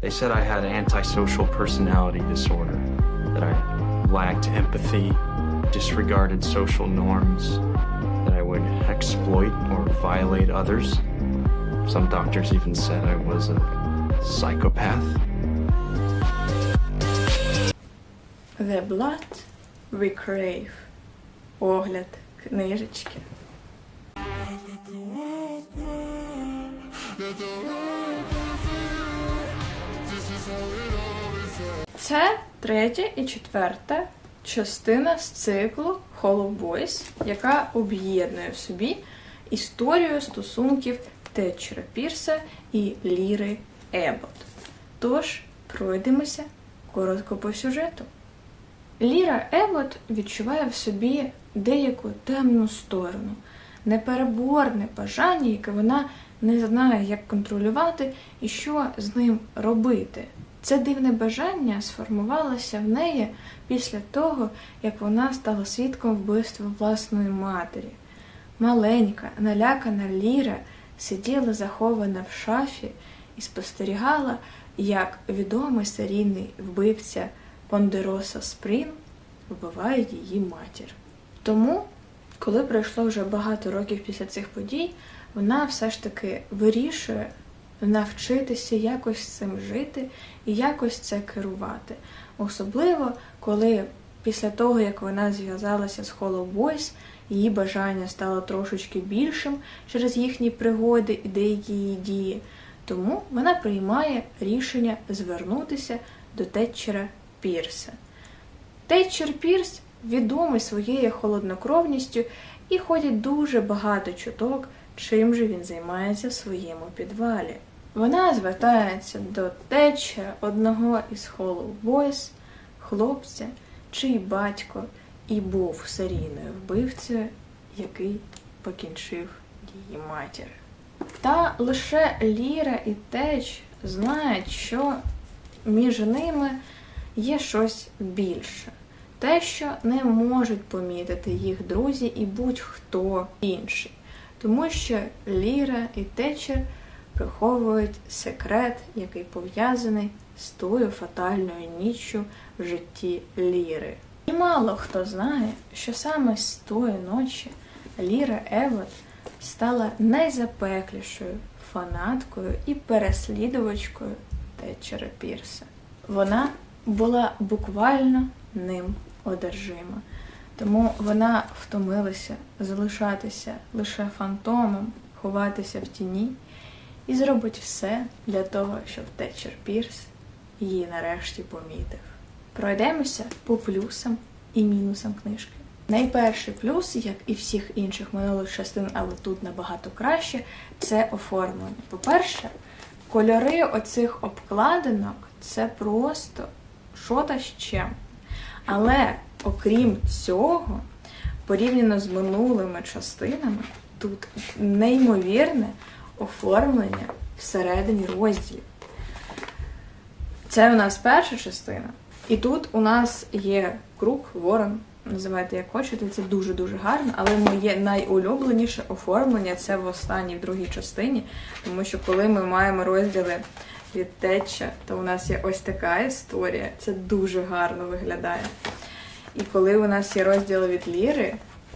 They said I had antisocial personality disorder, that I lacked empathy, disregarded social norms, that I would exploit or violate others. Some doctors even said I was a psychopath. The Blood We Crave. Огляд книжечки. Це третя і четверта частина з циклу Hollow Boys, яка об'єднує в собі історію стосунків Тетчера Пірса і Ліри Ебот. Тож пройдемося коротко по сюжету. Ліра Ебот відчуває в собі деяку темну сторону, непереборне бажання, яке вона не знає, як контролювати і що з ним робити. Це дивне бажання сформувалося в неї після того, як вона стала свідком вбивства власної матері. Маленька, налякана Ліра сиділа захована в шафі і спостерігала, як відомий серійний вбивця Пондероса Спрін вбиває її матір. Тому, коли пройшло вже багато років після цих подій, вона все ж таки вирішує навчитися якось цим жити і якось це керувати. Особливо, коли після того, як вона зв'язалася з Hollow Boys, її бажання стало трошечки більшим через їхні пригоди і деякі її дії. Тому вона приймає рішення звернутися до Тетчера Пірса. Тетчер Пірс відомий своєю холоднокровністю і ходять дуже багато чуток, чим же він займається в своєму підвалі. Вона звертається до Тетчера, одного із Hollow Boys, хлопця, чий батько і був серійною вбивцею, який покінчив її матір. Та лише Ліра і Теч знають, що між ними є щось більше. Те, що не можуть помітити їх друзі і будь-хто інший. Тому що Ліра і Течер приховують секрет, який пов'язаний з тою фатальною ніччю в житті Ліри. І мало хто знає, що саме з тої ночі Ліра Евот стала найзапеклішою фанаткою і переслідувачкою Тетчера Пірса. Вона була буквально ним одержима. Тому вона втомилася залишатися лише фантомом, ховатися в тіні і зробить все для того, щоб Тетчер Пірс її нарешті помітив. Пройдемося по плюсам і мінусам книжки. Найперший плюс, як і всіх інших минулих частин, але тут набагато краще, це оформлення. По-перше, кольори оцих обкладинок це просто що-то з чим. Але окрім цього, порівняно з минулими частинами, тут неймовірне оформлення всередині розділів. Це у нас перша частина. І тут у нас є круг, ворон, називайте як хочете, це дуже-дуже гарно, але моє найулюбленіше оформлення це в останній в другій частині, тому що коли ми маємо розділи від теча, то у нас є ось така історія. Це дуже гарно виглядає. І коли у нас є розділи від ліри,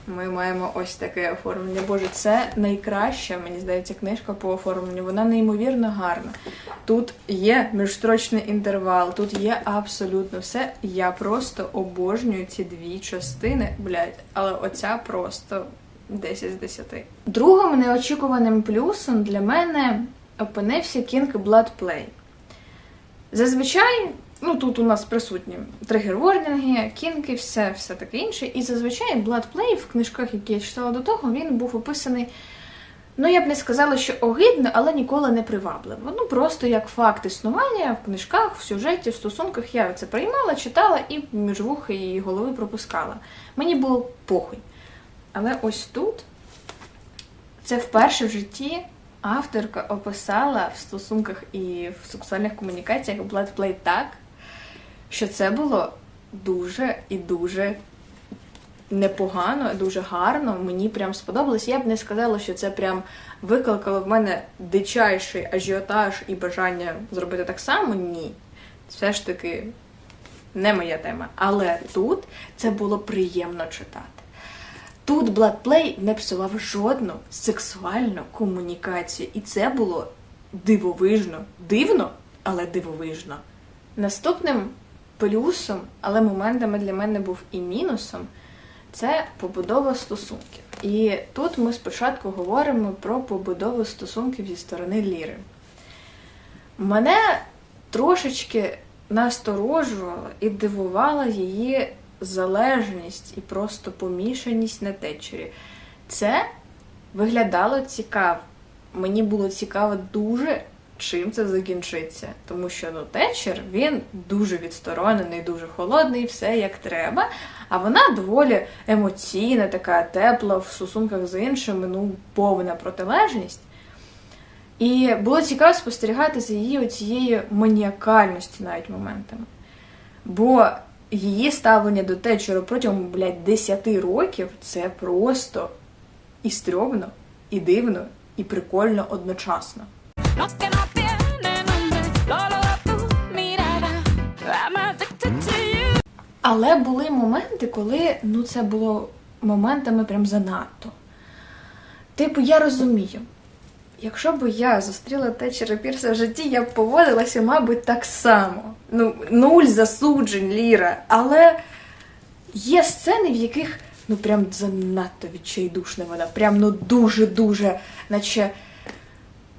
ми маємо ось таке оформлення. Боже, це найкраща, мені здається, книжка по оформленню. Вона неймовірно гарна. Тут є міжстрочний інтервал, тут є абсолютно все. Я просто обожнюю ці дві частини, блядь, але оця просто 10 з 10. Другим неочікуваним плюсом для мене опинився King Blood Play. Зазвичай, ну тут у нас присутні тригер-ворнінги, кінки, все, все таке інше. І зазвичай Blood Play в книжках, які я читала до того, він був описаний. Ну, я б не сказала, що огидно, але ніколи не привабливо. Ну, просто як факт існування в книжках, в сюжеті, в стосунках я це приймала, читала і між вухи і голови пропускала. Мені було похуй. Але ось тут це вперше в житті авторка описала в стосунках і в сексуальних комунікаціях Bloodplay так, що це було дуже і дуже непогано, дуже гарно. Мені прям сподобалось. Я б не сказала, що це прям викликало в мене дичайший ажіотаж і бажання зробити так само. Ні. Все ж таки не моя тема. Але тут це було приємно читати. Тут Бладплей не псував жодну сексуальну комунікацію, і це було дивовижно. Дивно, але дивовижно. Наступним плюсом, але моментами для мене був і мінусом, це побудова стосунків. І тут ми спочатку говоримо про побудову стосунків зі сторони Ліри. Мене трошечки насторожувала і дивувала її залежність і просто помішаність на течері. Це виглядало цікаво. Мені було цікаво дуже, чим це закінчиться. Тому що ну, течер він дуже відсторонений, дуже холодний, все як треба. А вона доволі емоційна, така тепла в стосунках з іншими, ну, повна протилежність. І було цікаво спостерігати за її оцією маніакальністю навіть моментами. Бо її ставлення до течеру протягом, блядь, 10 років це просто і стрьомно, і дивно, і прикольно одночасно. Але були моменти, коли ну це було моментами прям занадто. Типу, я розумію, якщо б я зустріла Течера Пірса в житті, я б поводилася, мабуть, так само. Ну, нуль засуджень, Ліра. Але є сцени, в яких ну прям занадто відчайдушна вона. Прям ну дуже-дуже, наче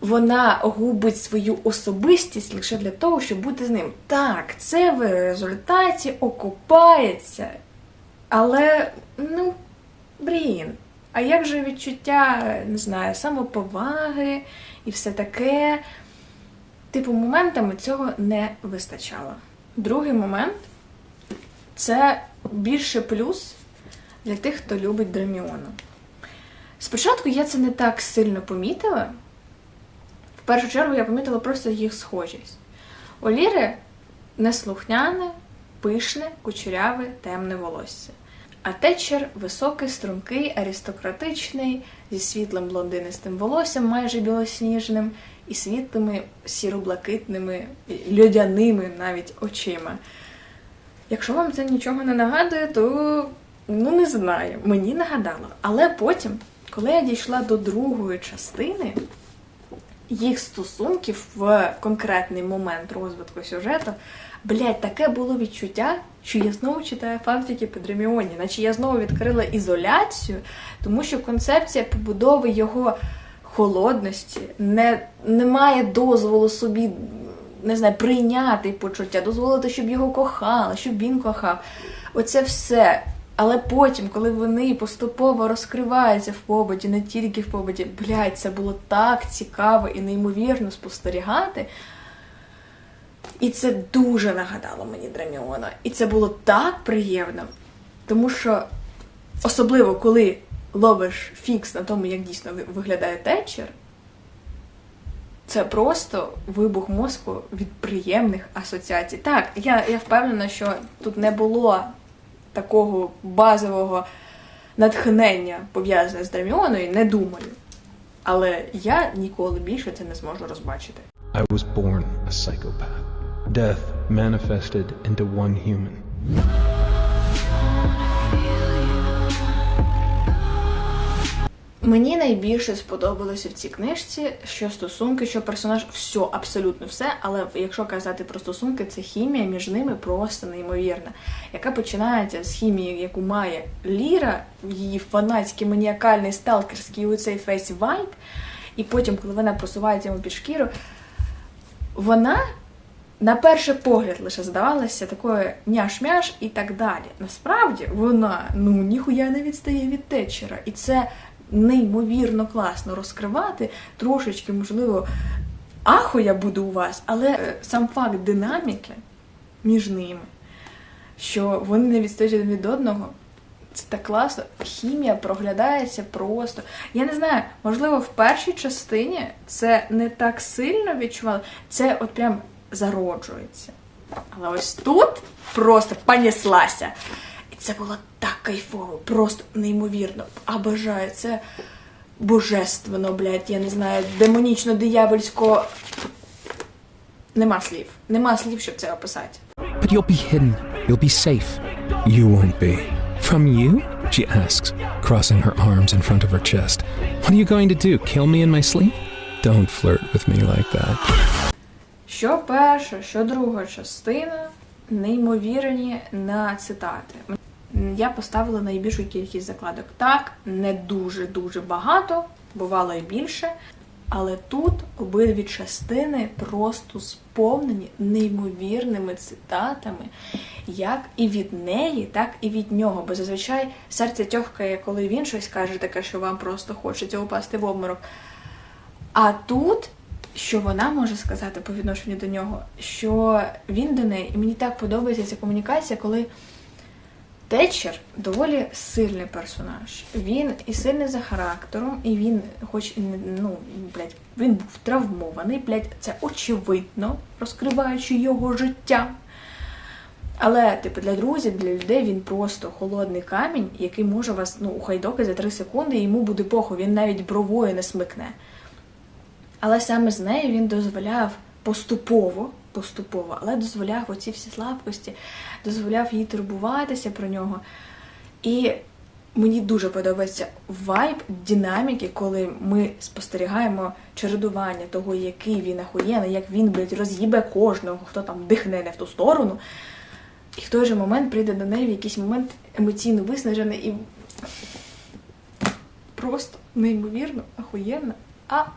вона губить свою особистість лише для того, щоб бути з ним. Так, це в результаті окупається. Але, ну, блін, а як же відчуття, не знаю, самоповаги і все таке? Типу, моментами цього не вистачало. Другий момент це більше плюс для тих, хто любить Драміону. Спочатку я це не так сильно помітила. В першу чергу я помітила просто їх схожість. У Ліри неслухняне, пишне, кучеряве, темне волосся. А Тетчер високий, стрункий, аристократичний, зі світлим блондинистим волоссям, майже білосніжним, і світлими сіро-блакитними, льодяними навіть очима. Якщо вам це нічого не нагадує, то ну не знаю, мені нагадало. Але потім, коли я дійшла до другої частини, їх стосунків в конкретний момент розвитку сюжету, блядь, таке було відчуття, що я знову читаю фантики по Дреміоні, наче я знову відкрила ізоляцію, тому що концепція побудови його холодності не, не має дозволу собі. Не знаю, прийняти почуття, дозволити, щоб його кохали, щоб він кохав. Оце все. Але потім, коли вони поступово розкриваються в побуті, не тільки в побуті, блядь, це було так цікаво і неймовірно спостерігати. І це дуже нагадало мені Драміона. І це було так приємно. Тому що, особливо, коли ловиш фікс на тому, як дійсно виглядає течер, це просто вибух мозку від приємних асоціацій. Так, я, я впевнена, що тут не було такого базового натхнення пов'язане з Драміоною, не думаю. Але я ніколи більше це не зможу розбачити. I was born a psychopath. Death manifested into one human. Мені найбільше сподобалося в цій книжці, що стосунки, що персонаж, все, абсолютно все. Але якщо казати про стосунки, це хімія між ними просто неймовірна, яка починається з хімії, яку має Ліра, її фанатський маніакальний сталкерський оцей фейс вайб. І потім, коли вона просувається йому під шкіру, вона на перший погляд лише здавалася такою няш-мяш і так далі. Насправді вона ну ніхуя не відстає від течера. І це неймовірно класно розкривати. Трошечки, можливо, аху я буду у вас, але е, сам факт динаміки між ними, що вони не відстають один від одного. Це так класно. Хімія проглядається просто. Я не знаю, можливо, в першій частині це не так сильно відчувало. Це от прям зароджується. Але ось тут просто понеслася. Це було так кайфово, просто неймовірно. Обожаю, це божественно, блядь, я не знаю, демонічно, диявольсько. Нема слів. Нема слів, щоб це описати. But you'll be hidden. You'll be safe. You won't be. From you? She asks, crossing her arms in front of her chest. What are you going to do? Kill me in my sleep? Don't flirt with me like that. Що перша, що друга частина неймовірні на цитати. Я поставила найбільшу кількість закладок. Так, не дуже дуже багато, бувало і більше. Але тут обидві частини просто сповнені неймовірними цитатами, як і від неї, так і від нього. Бо зазвичай серце тьохкає, коли він щось каже таке, що вам просто хочеться упасти в обморок. А тут, що вона може сказати по відношенню до нього, що він до неї, і мені так подобається ця комунікація, коли Тетчер доволі сильний персонаж. Він і сильний за характером, і він, хоч ну, блядь, він був травмований, блядь, це очевидно, розкриваючи його життя. Але, типу, для друзів, для людей він просто холодний камінь, який може вас ну, ухайдоки за 3 секунди, і йому буде похуй, він навіть бровою не смикне. Але саме з нею він дозволяв поступово, поступово, але дозволяв оці всі слабкості, дозволяв їй турбуватися про нього. І мені дуже подобається вайб динаміки, коли ми спостерігаємо чередування того, який він ахуєнний, як він, блядь, роз'їбе кожного, хто там дихне не в ту сторону. І в той же момент прийде до неї в якийсь момент емоційно виснажений і просто неймовірно, ахуєнно,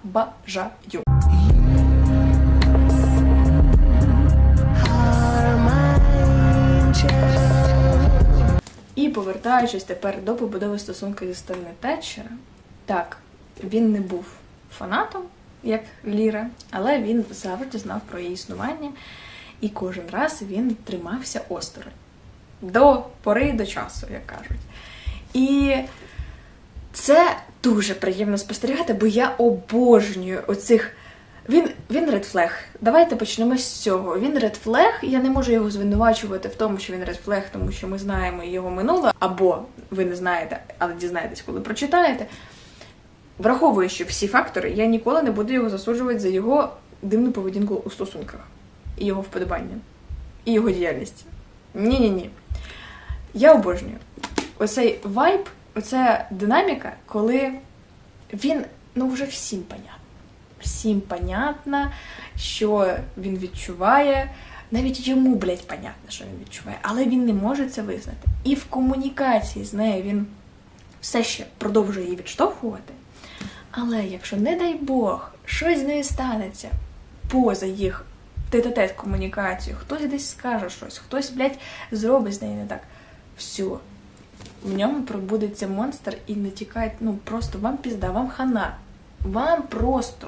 обожаю. І повертаючись тепер до побудови стосунків зі сторони Тетчера, так, він не був фанатом, як Ліра, але він завжди знав про її існування, і кожен раз він тримався осторонь. До пори до часу, як кажуть. І це дуже приємно спостерігати, бо я обожнюю оцих. Він, він редфлег. Давайте почнемо з цього. Він редфлег. Я не можу його звинувачувати в тому, що він редфлег, тому що ми знаємо його минуле, або ви не знаєте, але дізнаєтесь, коли прочитаєте. Враховуючи всі фактори, я ніколи не буду його засуджувати за його дивну поведінку у стосунках, і його вподобання, і його діяльність. Ні-ні ні. Я обожнюю. Оцей вайб, оця динаміка, коли він ну вже всім понятно. Всім понятно, що він відчуває. Навіть йому, блядь, понятно, що він відчуває, але він не може це визнати. І в комунікації з нею він все ще продовжує її відштовхувати. Але якщо, не дай Бог, щось з нею станеться поза їх тет-а-тет комунікацію, хтось десь скаже щось, хтось, блядь, зробить з нею не так. Все. В ньому пробудеться монстр і не тікає, ну просто вам пізда, вам хана. Вам просто.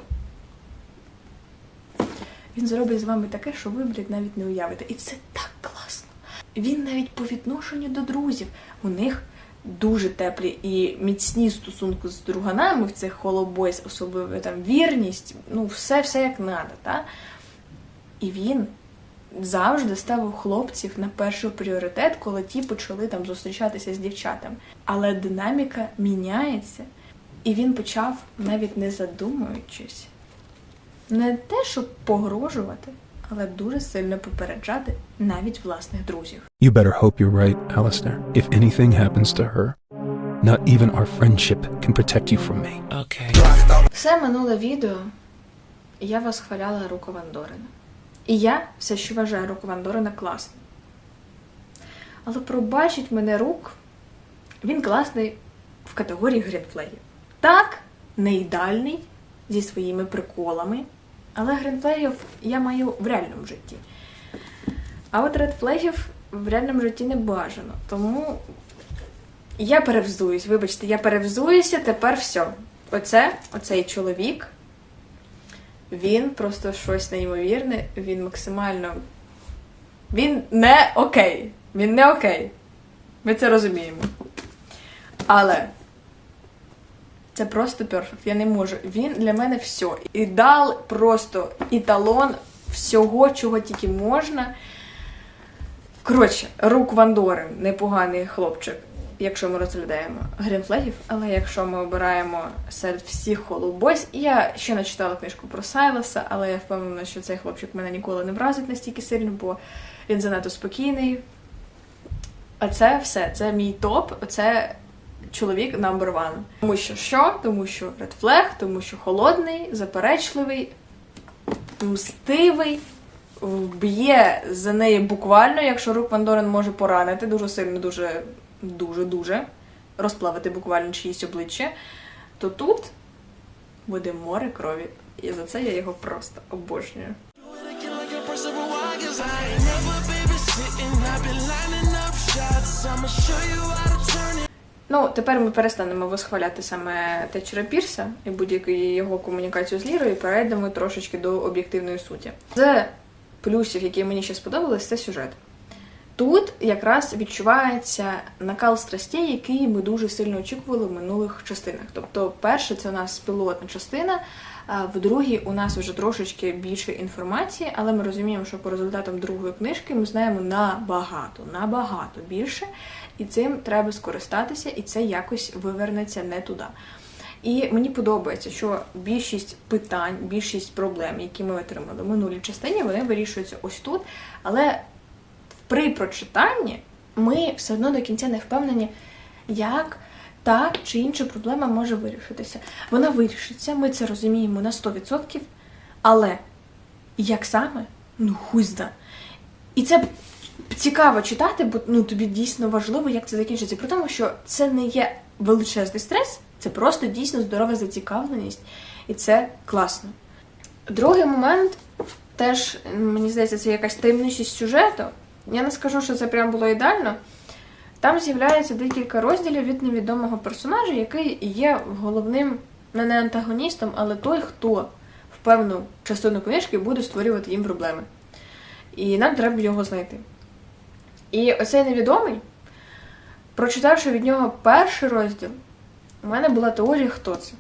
Він зробить з вами таке, що ви, блядь, навіть не уявите. І це так класно. Він навіть по відношенню до друзів. У них дуже теплі і міцні стосунки з друганами в цих холобойс, особливо там вірність, ну все, все як надо, та? І він завжди ставив хлопців на перший пріоритет, коли ті почали там зустрічатися з дівчатами. Але динаміка міняється, і він почав, навіть не задумуючись, не те, щоб погрожувати, але дуже сильно попереджати навіть власних друзів. You better hope you're right, Alistair. If anything happens to her, not even our friendship can protect you from me. Okay. Все минуле відео я восхваляла Руку Вандорина. І я все ще вважаю Руку Вандорина класним. Але пробачить мене рук, він класний в категорії грінфлеїв. Так, не ідеальний, зі своїми приколами, але грінфлеїв я маю в реальному житті. А от редфлегів в реальному житті не бажано. Тому я перевзуюсь, вибачте, я перевзуюся, тепер все. Оце, оцей чоловік, він просто щось неймовірне, він максимально. Він не окей. Він не окей. Ми це розуміємо. Але це просто перфект. Я не можу. Він для мене все. Ідеал просто італон всього, чого тільки можна. Коротше, Рук Ван Дорен, непоганий хлопчик, якщо ми розглядаємо грінфлегів, але якщо ми обираємо серед всіх холубойс, я ще не читала книжку про Сайлоса, але я впевнена, що цей хлопчик мене ніколи не вразить настільки сильно, бо він занадто спокійний. А це все, це мій топ, це чоловік number one. Тому що що? Тому що Red Flag, тому що холодний, заперечливий, мстивий, вб'є за неї буквально, якщо рук Ван може поранити дуже сильно, дуже, дуже, дуже розплавити буквально чиїсь обличчя, то тут буде море крові. І за це я його просто обожнюю. Ну, тепер ми перестанемо восхваляти саме Тетчера Пірса і будь-яку його комунікацію з Лірою, і перейдемо трошечки до об'єктивної суті. З плюсів, які мені ще сподобались, це сюжет. Тут якраз відчувається накал страстей, який ми дуже сильно очікували в минулих частинах. Тобто, перше, це у нас пілотна частина, в другій у нас вже трошечки більше інформації, але ми розуміємо, що по результатам другої книжки ми знаємо набагато, набагато більше, і цим треба скористатися, і це якось вивернеться не туди. І мені подобається, що більшість питань, більшість проблем, які ми отримали в минулій частині, вони вирішуються ось тут. Але при прочитанні ми все одно до кінця не впевнені, як та чи інша проблема може вирішитися. Вона вирішиться, ми це розуміємо на 100%, але як саме? Ну, хуй зна. І це цікаво читати, бо ну, тобі дійсно важливо, як це закінчиться. При тому, що це не є величезний стрес, це просто дійсно здорова зацікавленість, і це класно. Другий момент теж, мені здається, це якась таємничість сюжету. Я не скажу, що це прям було ідеально. Там з'являється декілька розділів від невідомого персонажа, який є головним не не антагоністом, але той, хто в певну частину книжки буде створювати їм проблеми. І нам треба його знайти. І оцей невідомий, прочитавши від нього перший розділ, у мене була теорія, хто це.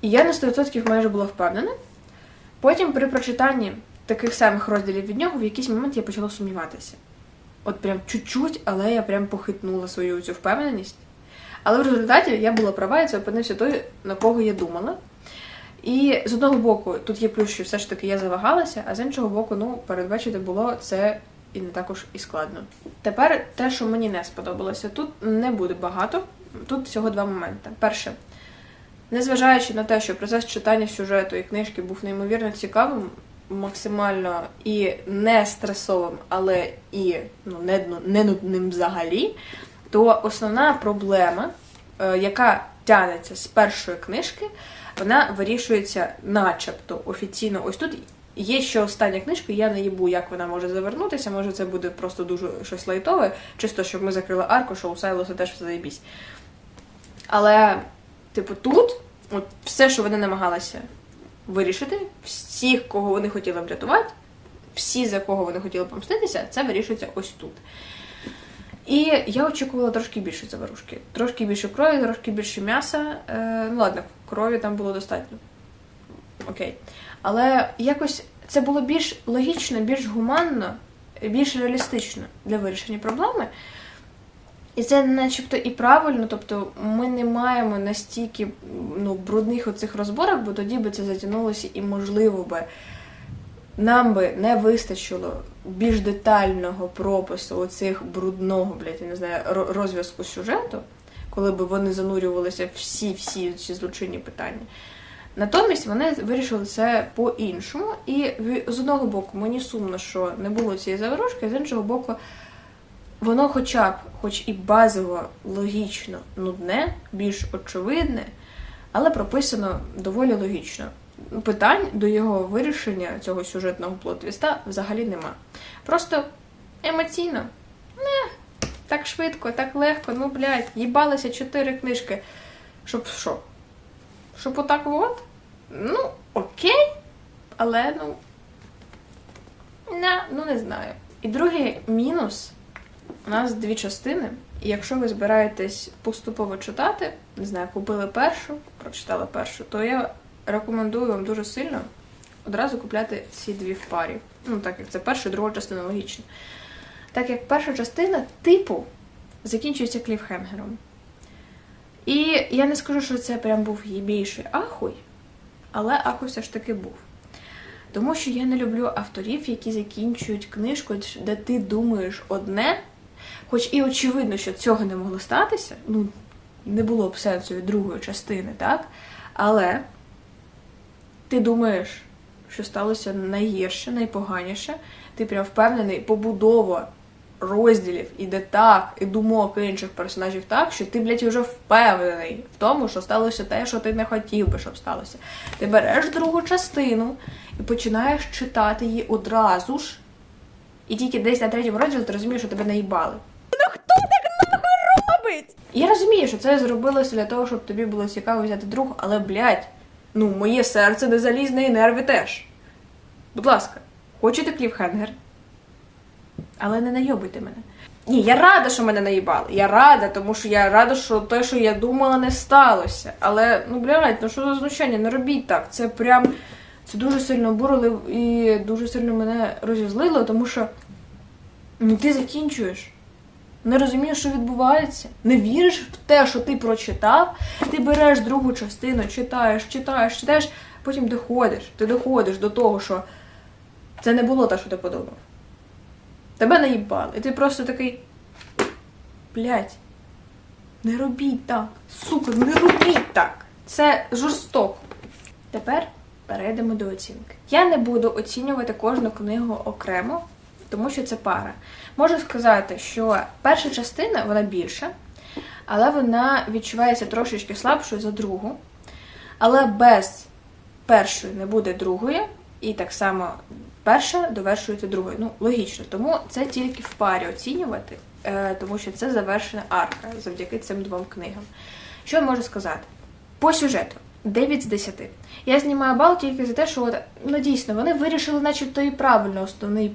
І я на 100% майже була впевнена. Потім при прочитанні таких самих розділів від нього в якийсь момент я почала сумніватися. От прям чуть-чуть, але я прям похитнула свою цю впевненість. Але в результаті я була права, і це опинився той, на кого я думала. І з одного боку, тут є плюс, що все ж таки я завагалася, а з іншого боку, ну, передбачити було це і не також і складно. Тепер те, що мені не сподобалося, тут не буде багато. Тут всього два моменти. Перше, незважаючи на те, що процес читання сюжету і книжки був неймовірно цікавим, максимально і не стресовим, але і ну, не, ну, не нудним взагалі, то основна проблема, е, яка тягнеться з першої книжки, вона вирішується начебто офіційно. Ось тут є ще остання книжка, я не їбу, як вона може завернутися. Може, це буде просто дуже щось лайтове, чисто щоб ми закрили арку, що у Сайлоса теж все заєбісь. Але, типу, тут от все, що вони намагалися вирішити, всіх, кого вони хотіли врятувати, всі, за кого вони хотіли помститися, це вирішується ось тут. І я очікувала трошки більше заварушки. Трошки більше крові, трошки більше м'яса. Е, ну ладно, крові там було достатньо. Окей. Але якось це було більш логічно, більш гуманно, більш реалістично для вирішення проблеми. І це начебто і правильно, тобто ми не маємо настільки ну, брудних оцих розборок, бо тоді би це затягнулося і, можливо, би нам би не вистачило більш детального пропису оцих брудного, блядь, я не знаю, розв'язку сюжету, коли б вони занурювалися всі-всі ці злочинні питання. Натомість вони вирішили це по-іншому. І з одного боку, мені сумно, що не було цієї заворожки, з іншого боку, воно хоча б, хоч і базово, логічно нудне, більш очевидне, але прописано доволі логічно. Питань до його вирішення цього сюжетного плотвіста взагалі нема. Просто емоційно. Не, так швидко, так легко, ну блядь, їбалися чотири книжки. Щоб що? Щоб отак от? Ну, окей, але ну. Не, ну не знаю. І другий мінус у нас дві частини. І якщо ви збираєтесь поступово читати, не знаю, купили першу, прочитали першу, то я рекомендую вам дуже сильно одразу купляти ці дві в парі. Ну, так як це перша і друга частина логічно. Так як перша частина, типу, закінчується кліфхенгером. І я не скажу, що це прям був її більший ахуй, але ахуй все ж таки був. Тому що я не люблю авторів, які закінчують книжку, де ти думаєш одне, хоч і очевидно, що цього не могло статися, ну, не було б сенсу від другої частини, так? Але ти думаєш, що сталося найгірше, найпоганіше, ти прям впевнений, побудова розділів і так, і думок інших персонажів так, що ти, блядь, вже впевнений в тому, що сталося те, що ти не хотів би, щоб сталося. Ти береш другу частину і починаєш читати її одразу ж, і тільки десь на третьому розділі ти розумієш, що тебе наїбали. робить? Я розумію, що це зробилося для того, щоб тобі було цікаво взяти другу, але, блядь, ну, моє серце не залізне і нерви теж. Будь ласка, хочете кліфхенгер? Але не найобуйте мене. Ні, я рада, що мене наїбали. Я рада, тому що я рада, що те, що я думала, не сталося. Але, ну, блядь, ну що за знущання, не робіть так. Це прям. Це дуже сильно обурило і дуже сильно мене розізлило, тому що ну, ти закінчуєш не розумієш, що відбувається, не віриш в те, що ти прочитав, ти береш другу частину, читаєш, читаєш, читаєш, потім доходиш. Ти доходиш до того, що це не було те, що ти подумав. Тебе наїбали. І ти просто такий. Блять, не робіть так. Сука, не робіть так. Це жорстоко. Тепер перейдемо до оцінки. Я не буду оцінювати кожну книгу окремо, тому що це пара. Можу сказати, що перша частина вона більша, але вона відчувається трошечки слабшою за другу. Але без першої не буде другої, і так само перша довершується другою. Ну, логічно, тому це тільки в парі оцінювати, е, тому що це завершена арка завдяки цим двом книгам. Що я можу сказати? По сюжету 9 з 10. Я знімаю бал тільки за те, що от, ну дійсно вони вирішили, начебто, і правильно основний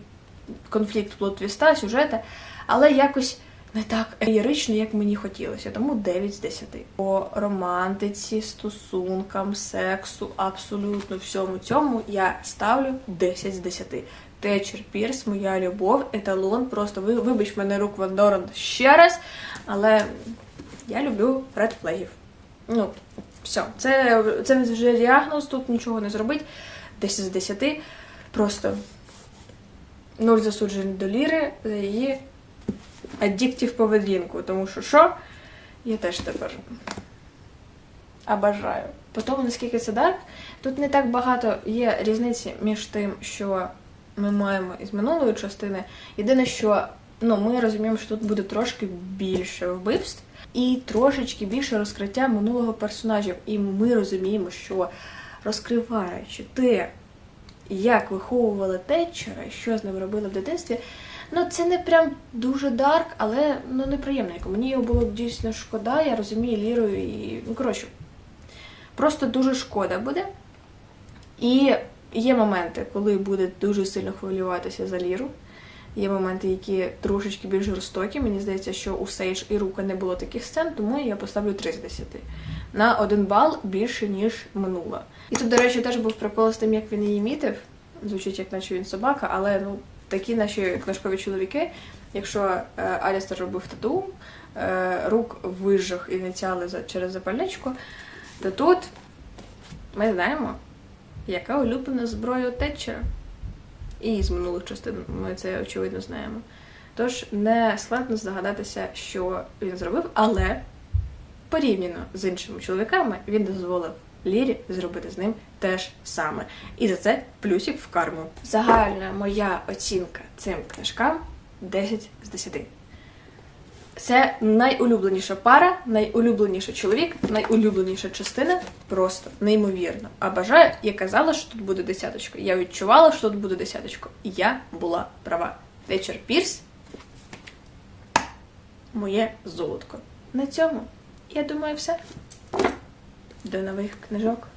конфлікт плод твіста, сюжета, але якось не так лірично, як мені хотілося. Тому 9 з 10. По романтиці, стосункам, сексу, абсолютно всьому цьому я ставлю 10 з 10. Течер Пірс, моя любов, еталон. Просто ви, вибач мене рук Ван Дорен ще раз, але я люблю редфлегів. Ну, все, це, це вже діагноз, тут нічого не зробить. 10 з 10. Просто нуль засуджень до Ліри за її аддіктів поведінку. Тому що що? Я теж тепер обажаю. По тому, наскільки це дарк, тут не так багато є різниці між тим, що ми маємо із минулої частини. Єдине, що ну, ми розуміємо, що тут буде трошки більше вбивств і трошечки більше розкриття минулого персонажів. І ми розуміємо, що розкриваючи те, як виховували Тетчера, що з ним робили в дитинстві. Ну, це не прям дуже дарк, але ну неприємненько. Мені його було дійсно шкода, я розумію Лірою і. Ну, коротше, просто дуже шкода буде. І є моменти, коли буде дуже сильно хвилюватися за Ліру. Є моменти, які трошечки більш жорстокі. Мені здається, що у Сейдж і Рука не було таких сцен, тому я поставлю 3 з 10. На один бал більше, ніж минула. І тут, до речі, теж був прикол з тим, як він її мітив. Звучить, як наче він собака, але ну, такі наші книжкові чоловіки. Якщо е, Алістер робив тату, е, рук вижах ініціали через запальничку, то тут ми знаємо, яка улюблена зброя Тетчера. І з минулих частин ми це очевидно знаємо. Тож не складно здогадатися, що він зробив, але порівняно з іншими чоловіками він дозволив Лірі зробити з ним те ж саме. І за це плюсик в карму. Загальна моя оцінка цим книжкам 10 з 10. Це найулюбленіша пара, найулюбленіший чоловік, найулюбленіша частина. Просто неймовірно. А бажаю, я казала, що тут буде десяточка. Я відчувала, що тут буде десяточка. І я була права. Вечір Пірс. Моє золотко. На цьому, я думаю, все. До нових книжок.